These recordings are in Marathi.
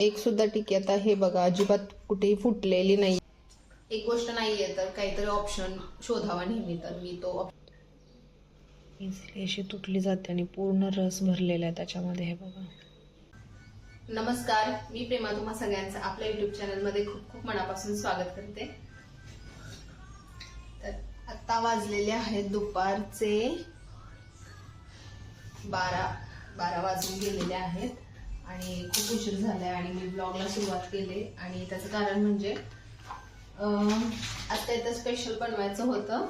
एक सुद्धा टिकी आता हे बघा अजिबात कुठेही फुटलेली नाही एक गोष्ट नाहीये तर काहीतरी ऑप्शन शोधावा नेहमी तर मी तो अशी तुटली जाते आणि पूर्ण रस भरलेला आहे त्याच्यामध्ये हे बघा. नमस्कार मी प्रेमा तुम्हा सगळ्यांचं आपल्या युट्यूब चॅनलमध्ये खूप खूप मनापासून स्वागत करते. तर आत्ता वाजलेले आहेत दुपारचे बारा बारा वाजून गेलेले आहेत. आणि खूप उशीर झालाय आणि मी ब्लॉगला सुरुवात केली. आणि त्याचं कारण म्हणजे आता इथं स्पेशल बनवायचं होतं.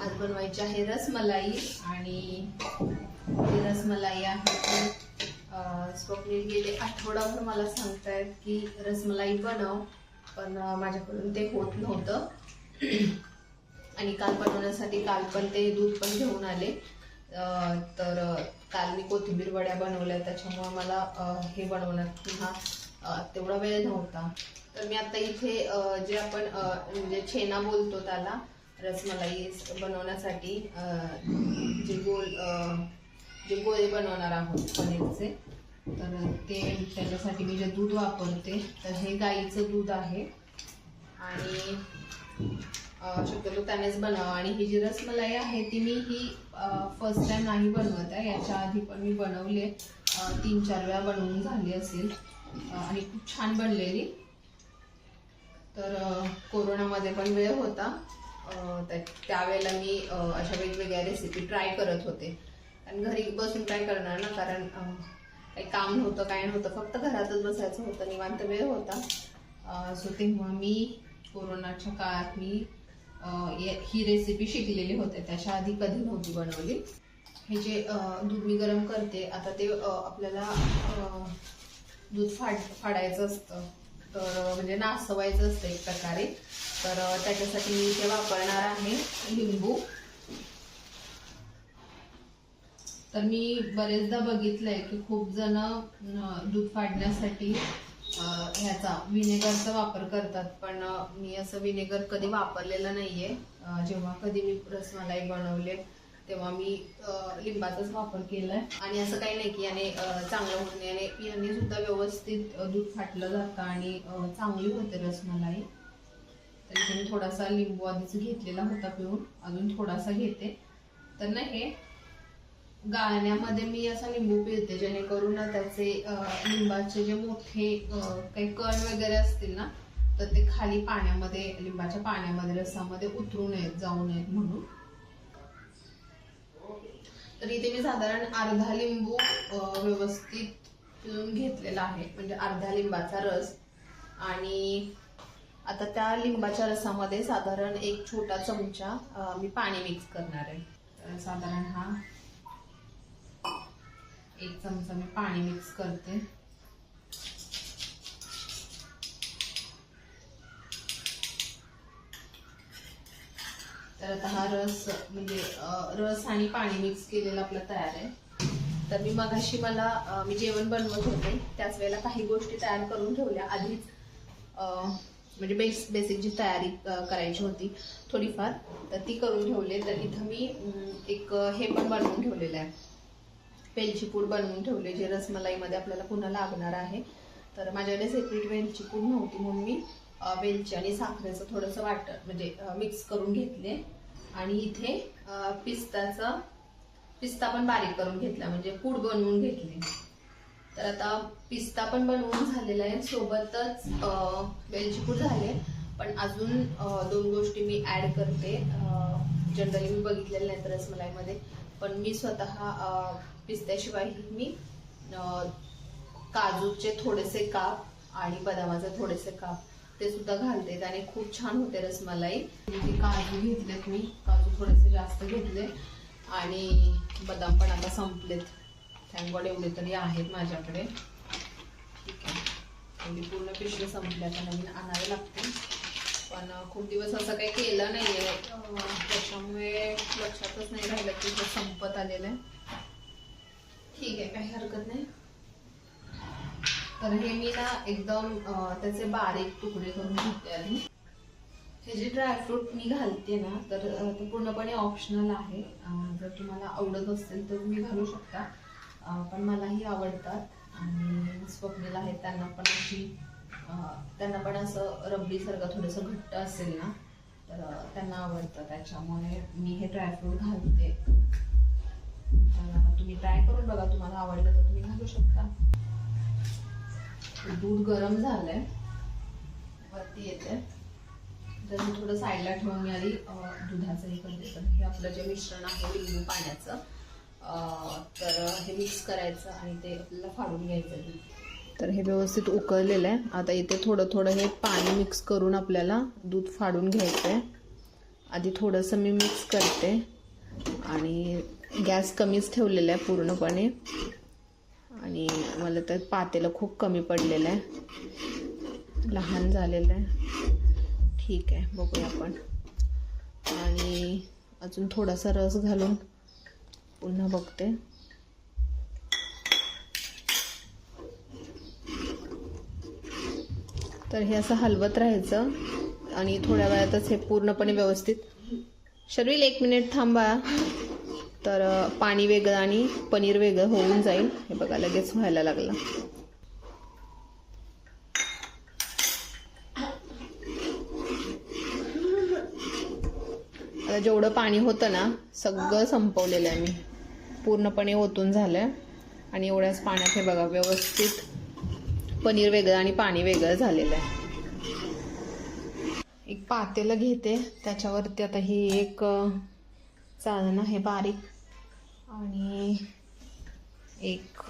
आज बनवायची आहे रसमलाई आणि ही रसमलाई आहे स्वप्नील गेले आठवडाभर मला सांगतायत की रसमलाई बनव पण माझ्याकडून ते होत नव्हतं. आणि काल बनवण्यासाठी काल पण ते दूध पण घेऊन आले. तर काल मी कोथिंबीर वड्या बनवल्या त्याच्यामुळे मला हे बनवण्यात पुन्हा तेवढा वेळ नव्हता. तर मी आता इथे जे आपण म्हणजे छेना बोलतो त्याला रसमलाई बनवण्यासाठी जे गोल जे गोळे बनवणार आहोत पनीरचे तर ते त्याच्यासाठी मी जे दूध वापरते तर हे गाईचं दूध आहे. आणि शक्यतो त्यानेच बनावं आणि ही जी रसमलाई आहे ती मी ही फर्स्ट टाइम नाही बनवत आहे. याच्या आधी पण मी बनवले. तीन चार वेळा बनवून झाली असेल. आणि खूप छान बनलेली. तर कोरोनामध्ये पण वेळ होता. त्या- त्यावेळेला मी अशा वेगवेगळ्या रेसिपी ट्राय करत होते. आणि घरी बसून काय करणार ना? कारण काही काम नव्हतं काय नव्हतं. फक्त घरातच बसायचं होतं. निवांत वेळ होता. सो तेव्हा मी कोरोनाच्या काळात मी ही रेसिपी शिकलेली होते. त्याच्या आधी कधी नव्हती बनवली. हे जे दूध मी गरम करते आता ते आपल्याला दूध फाड फाडायचं असतं. तर म्हणजे नासवायचं असतं एक प्रकारे. तर त्याच्यासाठी मी इथे वापरणार आहे लिंबू. तर मी बरेचदा बघितलंय की खूप जण दूध फाडण्यासाठी ह्याचा विनेगरचा वापर करतात. पण मी असं विनेगर कधी वापरलेलं नाहीये. आहे जेव्हा कधी मी रसमलाई बनवले तेव्हा मी लिंबाचाच वापर केलाय. आणि असं काही नाही की याने चांगलं होत नाही. आणि याने सुद्धा व्यवस्थित दूध फाटलं जातं आणि चांगली होते रसमलाई. तर मी थोडासा लिंबू आधीच घेतलेला होता पिऊन. अजून थोडासा घेते. तर ना हे गाळण्यामध्ये मी असा लिंबू पिळते जेणेकरून ना त्याचे लिंबाचे जे मोठे काही कण वगैरे असतील ना तर ते खाली पाण्यामध्ये लिंबाच्या पाण्यामध्ये रसामध्ये उतरू नयेत जाऊ नयेत म्हणून. तर इथे मी साधारण अर्धा लिंबू व्यवस्थित पिळून घेतलेला आहे. म्हणजे अर्धा लिंबाचा रस. आणि आता त्या लिंबाच्या रसामध्ये साधारण एक छोटा चमचा मी पाणी मिक्स करणार आहे. साधारण हा एक चमचा मी पाणी मिक्स करते. तर आता हा रस म्हणजे रस आणि पाणी मिक्स केलेला आपला तयार आहे. तर मी मगाशी मला मी जेवण बनवत होते. त्याच वेळेला काही गोष्टी तयार करून ठेवल्या. आधीच म्हणजे बेस बेसिक जी तयारी करायची होती थोडीफार तर ती करून ठेवली. तर इथं मी एक हे पण बनवून ठेवलेलं आहे. वेलची पूड बनवून ठेवले जे रसमलाईमध्ये आपल्याला पुन्हा लागणार आहे. तर माझ्याकडे सेपरेट वेलची पूड नव्हती म्हणून मी वेलची आणि साखरेचं थोडंसं वाटण म्हणजे मिक्स करून घेतले. आणि इथे पिस्ताचं पिस्ता पण बारीक करून घेतला म्हणजे पूड बनवून घेतली. तर आता पिस्ता पण बनवून झालेला आहे. सोबतच वेलची पूड झाले. पण अजून दोन गोष्टी मी ऍड करते. जनरली मी बघितलेल्या नाहीत रसमलाईमध्ये. पण मी स्वतः पिस्त्याशिवाय पिस्त्याशिवायही मी काजूचे थोडेसे काप आणि बदामाचे थोडेसे काप ते सुद्धा घालते त्याने खूप छान होते रसमलाई. इथे काजू घेतलेत मी. काजू थोडेसे जास्त घेतले आणि बदाम पण आता संपलेत. थँक गॉड एवढे तरी आहेत माझ्याकडे. ठीक आहे. एवढी पूर्ण पिशवी संपली. आता नवीन आणावे लागते पण खूप दिवस असं काही केलं नाही आहे त्याच्यामुळे लक्षातच नाही राहिलं की संपत आलेलं आहे. ठीक आहे काही हरकत नाही. तर हे मी ना एकदम त्याचे बारीक तुकडे करून घेते आधी हे जे ड्रायफ्रूट मी घालते ना तर ते पूर्णपणे ऑप्शनल आहे. जर तुम्हाला आवडत असेल तर तुम्ही घालू शकता. पण मलाही आवडतात. आणि स्वप्नील आहेत त्यांना पण अशी त्यांना पण असं रबडीसारखं थोडंसं घट्ट असेल ना तर त्यांना आवडतं. त्याच्यामुळे मी हे ड्रायफ्रूट घालते. तुम्ही ट्राय करून बघा तुम्हाला आवडलं तर तुम्ही घालू शकता. दूध गरम झालंय. वरती येते तर मी थोडं साईडला ठेवून मी आधी दुधाचं हे करते तर हे आपलं जे मिश्रण आहे लिंबू पाण्याचं तर हे मिक्स करायचं आणि ते आपल्याला फाडून घ्यायचं दूध. तर हे व्यवस्थित उकळलेलं आहे. आता इथे थोडं थोडं हे पाणी मिक्स करून आपल्याला दूध फाडून घ्यायचं आहे आधी थोडंसं मी मिक्स करते. आणि गॅस कमीच ठेवलेला आहे पूर्णपणे. आणि मला तर पातेलं खूप कमी पडलेलं आहे. लहान झालेलं आहे. ठीक आहे बघूया आपण. आणि अजून थोडासा रस घालून पुन्हा बघते. तर हे असं हलवत राहायचं. आणि थोड्या वेळातच हे पूर्णपणे व्यवस्थित. शर्वील एक मिनिट थांबा. तर पाणी वेगळं आणि पनीर वेगळं होऊन जाईल. हे बघा लगेच व्हायला लागलं. आता जेवढं पाणी होतं ना सगळं संपवलेलं आहे मी. पूर्णपणे ओतून झालंय. आणि एवढ्याच पाण्यात हे बघा व्यवस्थित पनीर वेगळं आणि पाणी वेगळं झालेलं आहे. एक पातेलं घेते. त्याच्यावरती आता ही एक चाळण हे बारीक. आणि एक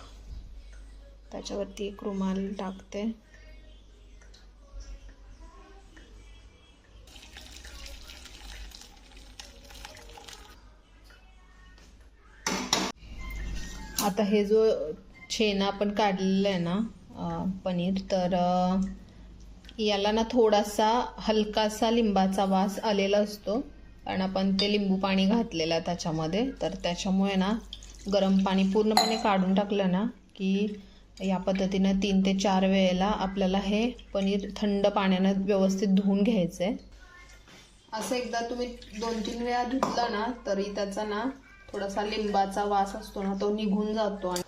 त्याच्यावरती एक रुमाल टाकते. आता हे जो छेना आपण काढलेला आहे ना पनीर तर याला ना थोडासा हलकासा लिंबाचा वास आलेला असतो. कारण आपण ते लिंबू पाणी घातलेलं आहे त्याच्यामध्ये. तर त्याच्यामुळे ना गरम पाणी पूर्णपणे काढून टाकलं ना की या पद्धतीनं तीन ते चार वेळेला आपल्याला हे पनीर थंड पाण्यानं व्यवस्थित धुवून घ्यायचं आहे. असं एकदा तुम्ही दोन तीन वेळा धुतला ना तरी त्याचा ना थोडासा लिंबाचा वास असतो ना तो निघून जातो आणि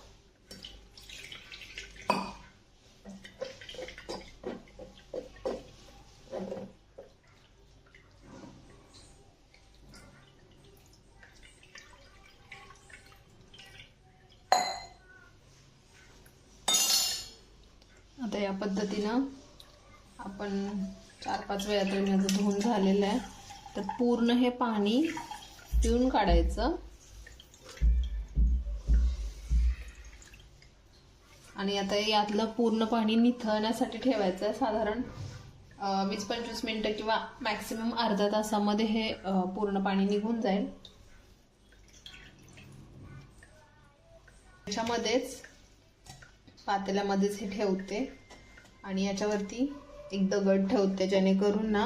आता या पद्धतीनं आपण चार पाच वेळा तरी माझं धुवून झालेलं आहे. तर पूर्ण हे पाणी पिऊन काढायचं. आणि आता यातलं पूर्ण पाणी निथळण्यासाठी ठेवायचं आहे. साधारण वीस पंचवीस मिनटं किंवा मॅक्सिमम अर्धा तासामध्ये हे पूर्ण पाणी निघून जाईल. त्याच्यामध्येच पातेल्यामध्येच हे ठेवते. आणि याच्यावरती एक दगड ठेवते जेणेकरून ना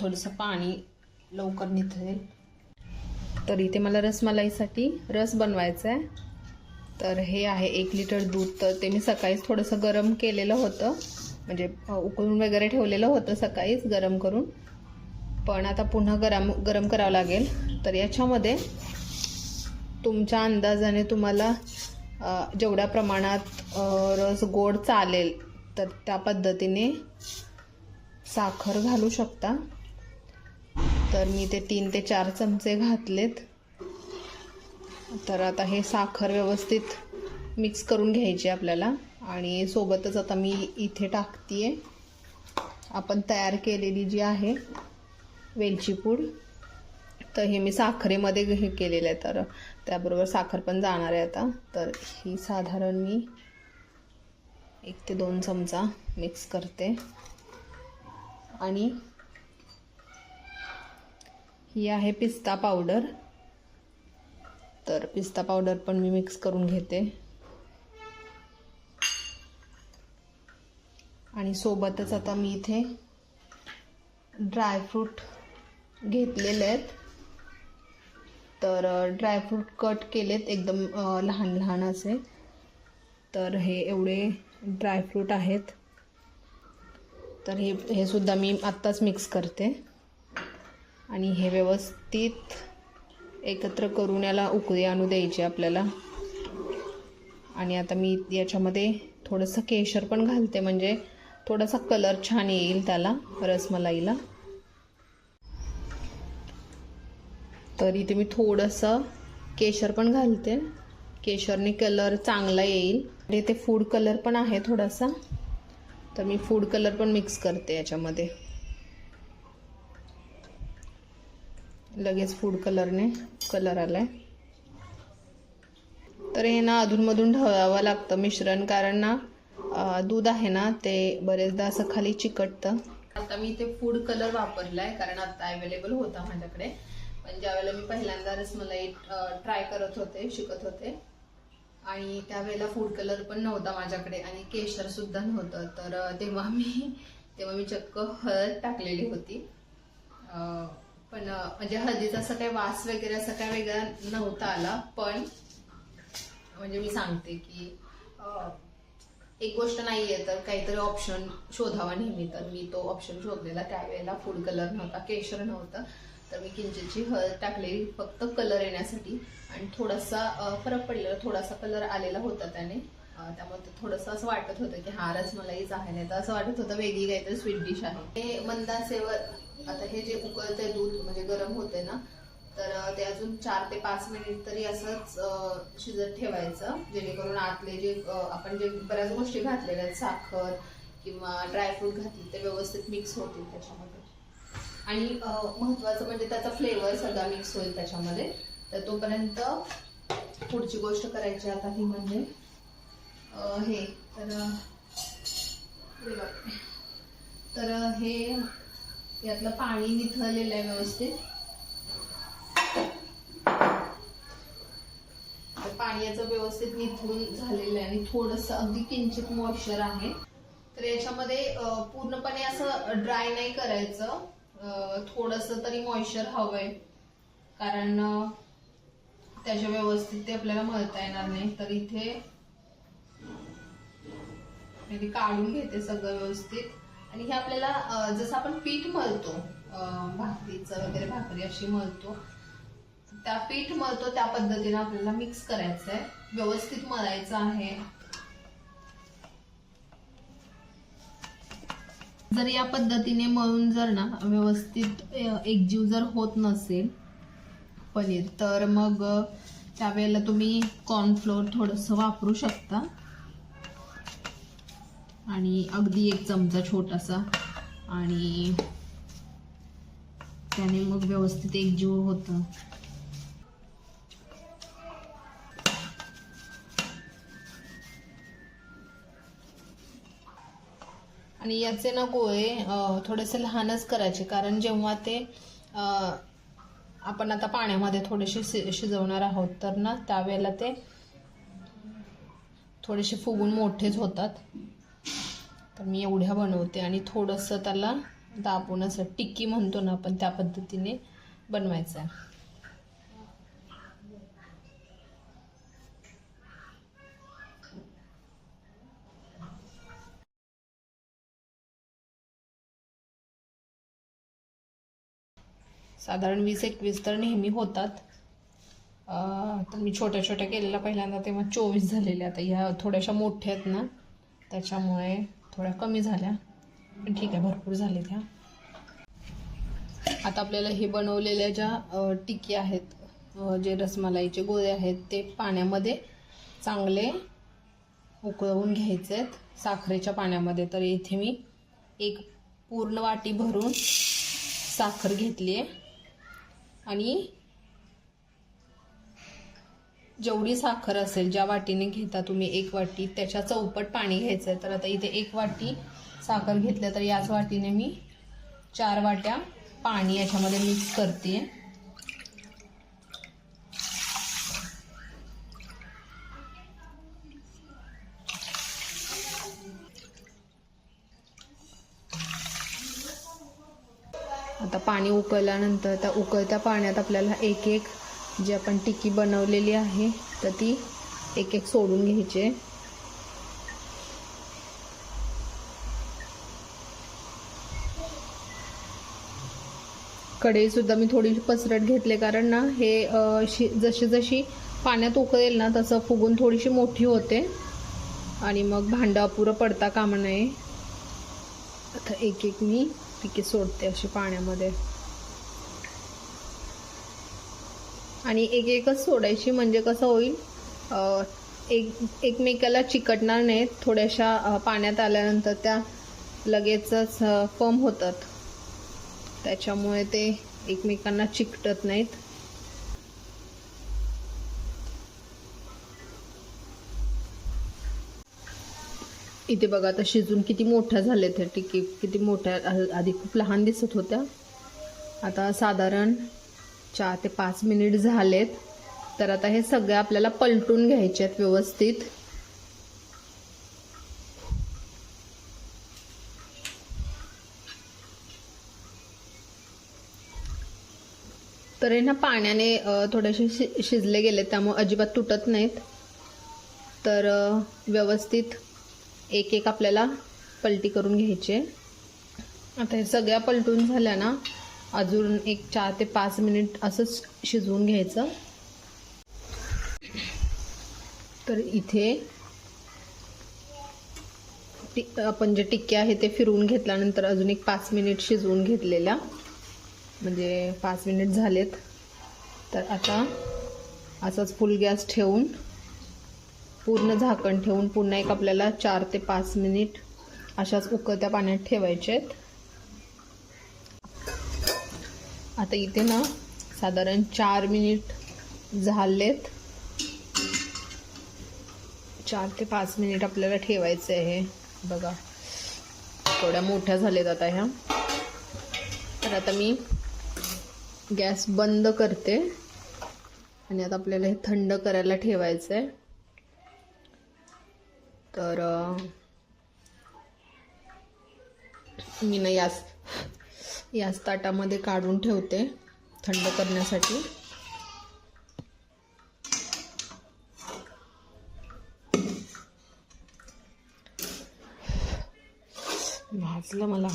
थोडंसं पाणी लवकर निथळेल तर इथे मला रसमलाईसाठी रस बनवायचा आहे. तर हे आहे एक लिटर दूध. तर ते मी सकाळीच थोडंसं गरम केलेलं होतं. म्हणजे उकळून वगैरे ठेवलेलं होतं सकाळीच गरम करून. पण आता पुन्हा गरम गरम करावं लागेल. तर याच्यामध्ये तुमच्या अंदाजाने तुम्हाला जेवढ्या प्रमाणात रस गोड चालेल तर त्या पद्धतीने साखर घालू शकता. तर मी ते तीन ते चार चमचे घातलेत. तर आता हे साखर व्यवस्थित मिक्स करून घ्यायची आपल्याला. आणि सोबतच आता मी इथे टाकतीये. आपण तयार केलेली जी आहे वेलची पूड तर हे मी साखरेमध्ये हे केलेलं आहे तर त्याबरोबर साखर पण जाणार आहे आता. तर ही साधारण मी एक ते दोन चमचा मिक्स करते. आणि ही आहे पिस्ता पावडर. तर पिस्ता पावडर पण मी मिक्स करून घेते. आणि सोबतच आता मी इथे ड्रायफ्रूट घेतलेले आहेत. तर ड्रायफ्रूट कट केलेत एकदम लहान लहान असे. तर हे एवढे ड्रायफ्रूट आहेत. तर हे हे सुद्धा मी आत्ताच मिक्स करते. आणि हे व्यवस्थित एकत्र करून याला उकळी आणू द्यायची आपल्याला. आणि आता मी याच्यामध्ये थोडंसं केशर पण घालते म्हणजे थोडासा कलर छान येईल त्याला रसमलाईला. तर इथे मी थोडंसं केशर पण घालते. केशरने कलर चांगला येईल. आणि इथे फूड कलर पण आहे थोडासा. तर मी फूड कलर पण मिक्स करते याच्यामध्ये. लगेच फूड कलरने कलर आलाय. तर हे ना अधूनमधून ढवळावं लागतं मिश्रण कारण ना दूध आहे ना ते बरेचदा असं खाली चिकटतं. आता मी इथे फूड कलर वापरलाय कारण आता अवेलेबल होता माझ्याकडे. पण ज्यावेळेला मी पहिल्यांदा रसमलाई ट्राय करत होते शिकत होते. आणि त्यावेळेला फूड कलर पण नव्हता माझ्याकडे आणि केशर सुद्धा नव्हतं. तर तेव्हा मी तेव्हा मी चक्क हळद टाकलेली होती. पण म्हणजे हळदीचा असं काही वास वगैरे असं काही वेगळा नव्हता आला. पण म्हणजे मी सांगते की एक गोष्ट नाही आहे तर काहीतरी ऑप्शन शोधावा नेहमी. तर मी तो ऑप्शन शोधलेला. त्यावेळेला फूड कलर नव्हता केशर नव्हतं. तर मी किंचितची हळद टाकलेली फक्त कलर येण्यासाठी. आणि थोडासा फरक पडलेला थोडासा कलर आलेला होता त्याने. त्यामुळे ते थोडंसं असं वाटत होतं की हा रसमलाईच आहे नाही. तर असं वाटत होतं वेगळी काहीतरी स्वीट डिश आहे. हे मंदासेवर आता हे जे उकळते दूध म्हणजे गरम होते ना तर ते अजून चार ते पाच मिनिट तरी असंच शिजत ठेवायचं. जेणेकरून आतले जे आपण जे बऱ्याच गोष्टी घातलेल्या आहेत साखर किंवा ड्रायफ्रूट घातले ते व्यवस्थित मिक्स होतील त्याच्यामध्ये. आणि महत्त्वाचं महत्वाचं म्हणजे त्याचा फ्लेवर सगळा मिक्स होईल त्याच्यामध्ये. तर तोपर्यंत पुढची गोष्ट करायची आता ही म्हणजे हे तर तर हे यातलं पाणी निथळलेलं आहे व्यवस्थित. तर पाणी याचं व्यवस्थित निथळून झालेलं आहे आणि थोडंसं अगदी किंचित मॉइश्चर आहे. तर याच्यामध्ये पूर्णपणे असं ड्राय नाही करायचं. थोडस तरी मॉइश्चर हवंय. कारण त्याच्या व्यवस्थित ते आपल्याला मळता येणार नाही. तर इथे मी काढून घेते सगळं व्यवस्थित. आणि हे आपल्याला जसं आपण पीठ मळतो भाकरीचं वगैरे भाकरी अशी मळतो त्या पीठ मळतो त्या पद्धतीने आपल्याला मिक्स करायचं आहे व्यवस्थित मळायचं आहे. जर या पद्धतीने मळून जर ना व्यवस्थित एकजीव जर होत नसेल पनीर तर मग त्यावेळेला तुम्ही कॉर्नफ्लोअर थोडंसं वापरू शकता. आणि अगदी एक चमचा छोटासा. आणि त्याने मग व्यवस्थित एकजीव होतं. आणि याचे ना गोळे थोडेसे लहानच करायचे. कारण जेव्हा ते आपण आता पाण्यामध्ये थोडेसे शि शिजवणार आहोत तर ना त्यावेळेला ते थोडेसे फुगून मोठेच होतात. तर मी एवढ्या बनवते आणि थोडंसं त्याला दाबून असं टिक्की म्हणतो ना आपण त्या पद्धतीने बनवायचं आहे. साधारण वीस एकवीस तर नेहमी होतात. तर मी छोट्या छोट्या केलेल्या पहिल्यांदा तेव्हा चोवीस झालेल्या आता. ह्या थोड्याशा मोठ्या आहेत ना त्याच्यामुळे थोड्या कमी झाल्या. पण ठीक आहे भरपूर झाले त्या. आता आपल्याला हे बनवलेल्या ज्या टिकी टिक्की आहेत जे रसमलाईचे गोळे आहेत ते पाण्यामध्ये चांगले उकळवून घ्यायचे आहेत साखरेच्या पाण्यामध्ये. तर इथे मी एक पूर्ण वाटी भरून साखर घेतली आहे आणि जेवढी साखर असेल ज्या वाटीने घेता तुम्ही एक वाटी त्याच्या चौपट पाणी घ्यायचं आहे तर आता इथे एक वाटी साखर घेतल्या तर याच वाटीने मी चार वाट्या पाणी याच्यामध्ये मिक्स करते आता पाणी उकळल्यानंतर त्या उकळत्या पाण्यात आपल्याला एक एक जी आपण टिक्की बनवलेली आहे तर ती एक एक सोडून घ्यायची. कढईसुद्धा मी थोडी पसरट घेतले कारण ना हे शि जशी जशी पाण्यात उकळेल ना तसं फुगून थोडीशी मोठी होते. आणि मग भांडं अपुरं पडता कामा नये. आता एक एक मी पिके सोडते अशी पाण्यामध्ये. आणि एक एकच सोडायची म्हणजे कसं होईल एक एकमेकाला चिकटणार नाहीत थोड्याशा पाण्यात आल्यानंतर त्या लगेचच फर्म होतात. त्याच्यामुळे ते एकमेकांना चिकटत नाहीत. इथे बघा आता शिजून किती मोठ्या झाले त्या टिकी किती मोठ्या आधी खूप लहान दिसत होत्या. आता साधारण चार ते पाच मिनिट झालेत. तर आता हे सगळे आपल्याला पलटून घ्यायचे आहेत व्यवस्थित. तर हे ना पाण्याने थोडेसे शि शिजले गेले त्यामुळे अजिबात तुटत नाहीत. तर व्यवस्थित एक एक आपल्याला पलटी करून घ्यायचे. आता हे सगळ्या पलटून झाल्या ना अजून एक चार ते पाच मिनिट असंच शिजवून घ्यायचं. तर इथे आपण जे टिक्के आहे ते फिरवून घेतल्यानंतर अजून एक पाच मिनिट शिजवून घेतलेल्या. म्हणजे पाच मिनिट झालेत. तर आता असंच फुल गॅस ठेवून पूर्ण झाकण ठेवून पुन्हा एक आपल्याला चार ते पाच मिनिट अशाच उकळत्या पाण्यात ठेवायचे आहेत. आता इथे ना साधारण चार मिनिट झालेत. चार ते पाच मिनिट आपल्याला ठेवायचे आहे. बघा थोड्या मोठ्या झाल्यात आता ह्या. तर आता मी गॅस बंद करते. आणि आता आपल्याला हे थंड करायला ठेवायचं आहे तर मी ना याच याच ताटामध्ये काढून ठेवते थंड करण्यासाठी. भाजलं मला.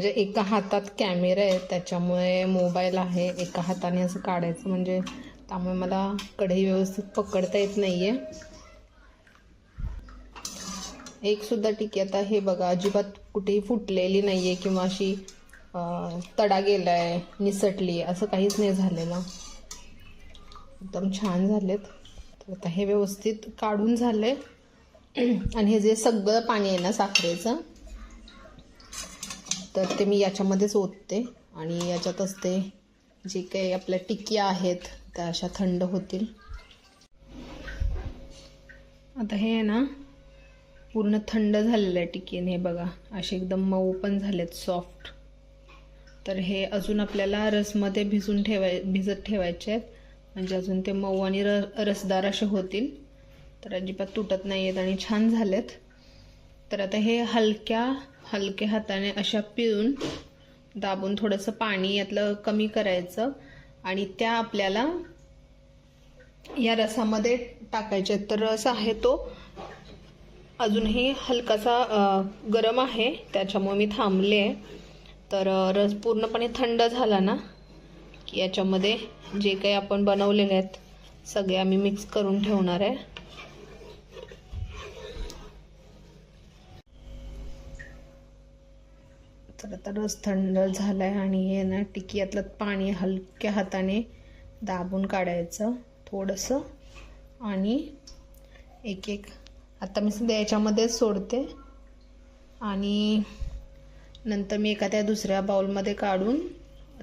म्हणजे एका हातात कॅमेरा आहे त्याच्यामुळे मोबाईल आहे एका हाताने असं काढायचं म्हणजे त्यामुळे मला कढई व्यवस्थित पकडता येत नाही आहे एकसुद्धा टिकी आता हे बघा अजिबात कुठेही फुटलेली नाही आहे किंवा अशी तडा गेला आहे निसटली असं काहीच नाही झालेलं. एकदम छान झालेत. तर आता हे व्यवस्थित काढून झालं आहे आणि हे जे सगळं पाणी आहे ना साखरेचं तर ते मी याच्यामध्येच ओतते. आणि याच्यातच ते जे काही आपल्या टिक्या आहेत त्या अशा थंड होतील. आता हे आहे ना पूर्ण थंड झालेलं आहे टिकीन हे बघा असे एकदम मऊ पण झालेत सॉफ्ट तर हे अजून आपल्याला रसमध्ये भिजून ठेवाय भिजत ठेवायचे आहेत. म्हणजे अजून ते मऊ आणि र रसदार असे होतील. तर अजिबात तुटत नाही आहेत आणि छान झालेत. तर आता हे हलक्या हलक्या हाताने अशा पिळून दाबून थोडंसं पाणी यातलं कमी करायचं आणि त्या आपल्याला या रसामध्ये टाकायचे आहेत. तर रस आहे तो अजूनही हलकासा गरम आहे. त्याच्यामुळे मी थांबले आहे. तर रस पूर्णपणे थंड झाला ना की याच्यामध्ये जे काही आपण बनवलेले आहेत सगळे आम्ही मिक्स करून ठेवणार आहे. तर आता रस थंड झाला आहे आणि हे ना टिकियातलं पाणी हलक्या हाताने दाबून काढायचं थोडंसं. आणि एक एक आता मी सध्या याच्यामध्येच सोडते. आणि नंतर मी एखाद्या दुसऱ्या बाउलमध्ये काढून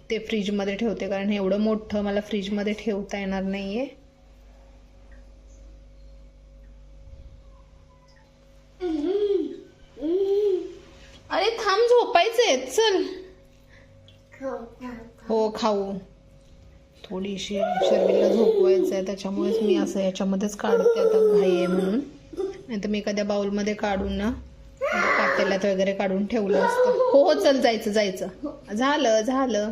ते फ्रीजमध्ये ठेवते. कारण एवढं मोठं मला फ्रीजमध्ये ठेवता येणार नाही आहे अरे थांब झोपायचंय चल हो खाऊ. थोडीशी शर्मीला झोपवायचं आहे त्याच्यामुळेच मी असं याच्यामध्येच काढते आता घाई आहे म्हणून. नाही तर मी एखाद्या बाउलमध्ये काढून ना म्हणजे पातेल्यात वगैरे काढून ठेवलं असतं. हो हो चल जायचं जायचं. झालं झालं.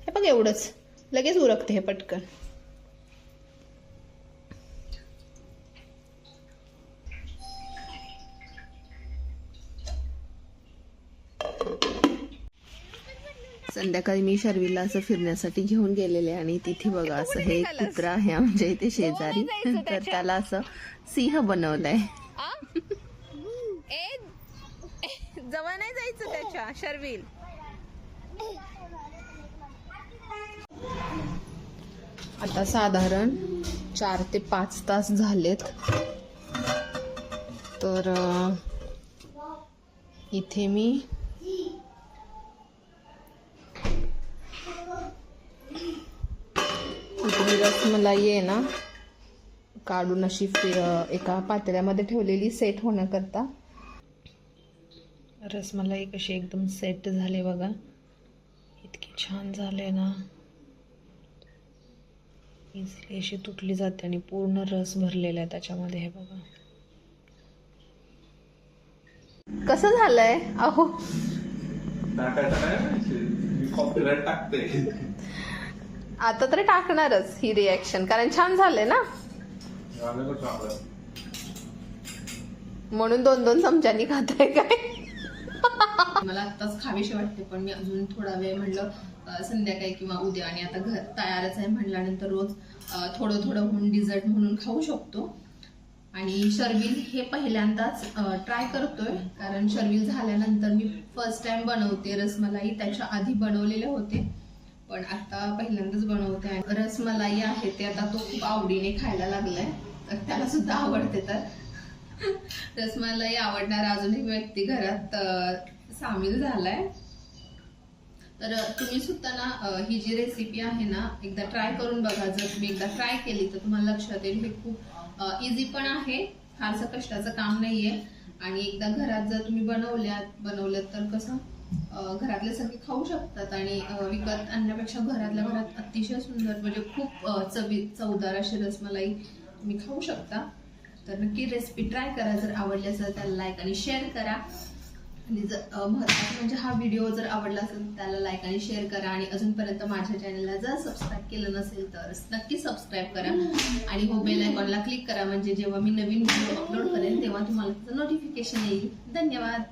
हे बघ एवढंच. लगेच उरकते हे पटकन. संध्याकाळी मी शर्वीला असं फिरण्यासाठी घेऊन गेलेले आणि तिथे बघा असं हे एक कुत्रा आहे आमच्या इथे शेजारी. तर त्याला असं सिंह बनवलंय. जवळ नाही जायचं त्याच्या शर्विल. आता साधारण चार ते पाच तास झालेत. तर इथे मी मी रसमलाई आहे ना काढून अशी एका पातेल्यामध्ये ठेवलेली सेट होण्याकरता. रसमलाई कशी एकदम सेट झाले बघा. इतकी छान झाले ना. इझिली अशी तुटली जाते आणि पूर्ण रस भरलेला आहे त्याच्यामध्ये हे बघा. कसं झालंय? अहो. टाकते. आता तर टाकणारच ही रिॲक्शन कारण छान झाले ना? म्हणून दोन दोन चमच्यानी खाताय काय? मला आताच खावीशी वाटते पण मी अजून थोडा वेळ म्हणलं संध्याकाळी किंवा उद्या आणि आता घर तयारच आहे म्हणल्यानंतर रोज थोडं थोडं होऊन डिझर्ट म्हणून खाऊ शकतो. आणि शर्विल हे पहिल्यांदाच ट्राय करतोय कारण शर्विल झाल्यानंतर मी फर्स्ट टाइम बनवते रसमलाई त्याच्या आधी बनवलेले होते. पण आता पहिल्यांदाच बनवते आणि रसमलाई आहे ते आता तो खूप आवडीने खायला लागलाय. तर त्याला सुद्धा आवडते तर. रसमलाई आवडणारा अजून एक व्यक्ती घरात सामील झालाय. तर तुम्ही सुद्धा ना ही जी रेसिपी आहे ना एकदा ट्राय करून बघा. जर तुम्ही एकदा ट्राय केली तर तुम्हाला लक्षात येईल हे खूप इझी पण आहे. फारसं कष्टाचं काम नाहीये. आणि एकदा घरात जर तुम्ही बनवल्यात बनवलं तर कसं? घरातले सगळे खाऊ शकतात आणि विकत आणण्यापेक्षा घरातल्या घरात अतिशय सुंदर म्हणजे खूप चवी चवदार अशी रसमलाई तुम्ही खाऊ शकता. तर नक्की रेसिपी ट्राय करा जर आवडली असेल त्याला लाईक आणि शेअर करा. आणि जर अ, महत्त्वाचं म्हणजे हा व्हिडिओ जर आवडला असेल तर त्याला लाईक आणि शेअर करा. आणि अजूनपर्यंत माझ्या चॅनलला जर सबस्क्राईब केलं नसेल तर नक्की सबस्क्राईब करा. आणि हो बेल आयकॉनला क्लिक करा. म्हणजे जेव्हा मी नवीन व्हिडिओ अपलोड करेन तेव्हा तुम्हाला त्याचं नोटिफिकेशन येईल. धन्यवाद.